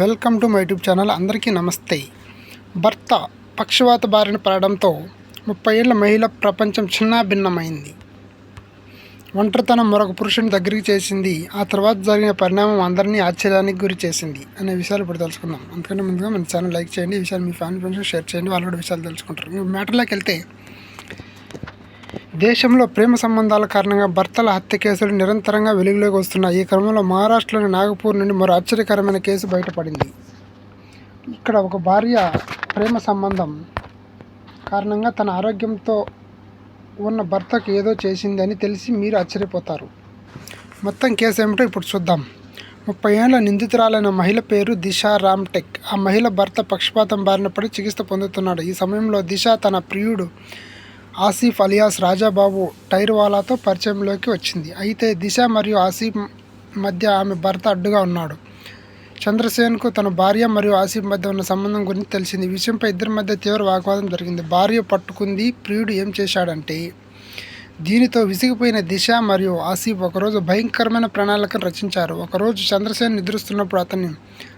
Welcome to my YouTube channel. అందరికీ నమస్తే. భర్త పక్షవాత బారిన పడడంతో ముప్పై ఏళ్ళ మహిళ ప్రపంచం చిన్నాభిన్నమైంది ఒంటరితనం మరొక పురుషుని దగ్గరికి చేసింది. ఆ తర్వాత జరిగిన పరిణామం అందరినీ ఆశ్చర్యానికి గురి చేసింది అనే విషయాలు ఇప్పుడు తెలుసుకుందాం. అందుకని ముందుగా మన ఛానల్ లైక్ చేయండి ఈ విషయాలు మీ ఫ్యామిలీ ఫ్రెండ్స్ షేర్ చేయండి వాళ్ళు కూడా విషయాలు తెలుసుకుంటారు. ఇంకా మ్యాటర్లోకి వెళ్తే దేశంలో ప్రేమ సంబంధాల కారణంగా భర్తల హత్య కేసులు నిరంతరంగా వెలుగులోకి వస్తున్నాయి. ఈ క్రమంలో మహారాష్ట్రలోని నాగపూర్ నుండి మరో ఆశ్చర్యకరమైన కేసు బయటపడింది. ఇక్కడ ఒక భార్య ప్రేమ సంబంధం కారణంగా తన ఆరోగ్యంతో ఉన్న భర్తకు ఏదో చేసిందని తెలిసి మీరు ఆశ్చర్యపోతారు. మొత్తం కేసు ఏమిటో ఇప్పుడు చూద్దాం. ముప్పై ఏళ్ళ నిందితురాలైన మహిళ పేరు దిశ రామ్టెక్. ఆ మహిళ భర్త పక్షపాతం బారిన పడి చికిత్స పొందుతున్నాడు. ఈ సమయంలో దిశ తన ప్రియుడు ఆసిఫ్ అలియాస్ రాజాబాబు టైర్వాలాతో పరిచయంలోకి వచ్చింది. అయితే దిశ మరియు ఆసిఫ్ మధ్య ఆమె భర్త అడ్డుగా ఉన్నాడు. చంద్రసేన్కు తన భార్య మరియు ఆసిఫ్ మధ్య ఉన్న సంబంధం గురించి తెలిసింది. విషయంపై ఇద్దరి మధ్య తీవ్ర వాగ్వాదం జరిగింది. భార్య పట్టుకుంది. ప్రియుడు ఏం చేశాడంటే దీనితో విసిగిపోయిన దిశ మరియు ఆసిఫ్ ఒకరోజు భయంకరమైన ప్రణాళికను రచించారు. ఒకరోజు చంద్రసేన్ నిద్రిస్తున్నప్పుడు అతన్ని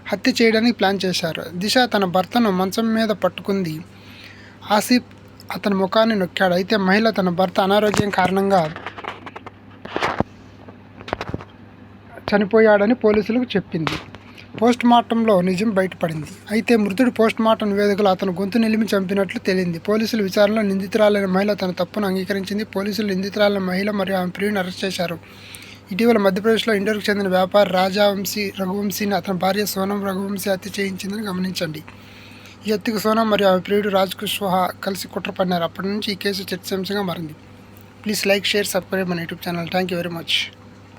హత్య చేయడానికి ప్లాన్ చేశారు. దిశ తన భర్తను మంచం మీద పట్టుకుంది. ఆసిఫ్ అతని ముఖాన్ని నొక్కాడు. అయితే మహిళ తన భర్త అనారోగ్యం కారణంగా చనిపోయాడని పోలీసులకు చెప్పింది. పోస్ట్ మార్టంలో నిజం బయటపడింది. అయితే మృతుడు పోస్ట్ మార్టం నివేదికలో అతను గొంతు నిలిమి చంపినట్లు తేలింది. పోలీసుల విచారణలో నిందితురాలైన మహిళ తన తప్పును అంగీకరించింది. పోలీసులు నిందితురాలైన మహిళ మరియు ఆమె ప్రియుని అరెస్ట్ చేశారు. ఇటీవల మధ్యప్రదేశ్లో ఇండోర్కు చెందిన వ్యాపారి రాజావంశీ రఘువంశీని అతని భార్య సోనం రఘువంశీ హత్య చేయించిందని గమనించండి. ఈ హత్యకు సోనం మరియు ఆమె ప్రియుడు రాజ్ కుష్వాహా కలిసి కుట్ర పడినారు. అప్పటి నుంచి ఈ కేసు చర్చాంశంగా మారింది. ప్లీజ్ లైక్ షేర్ సబ్స్క్రైబ్ మన YouTube channel. Thank you very much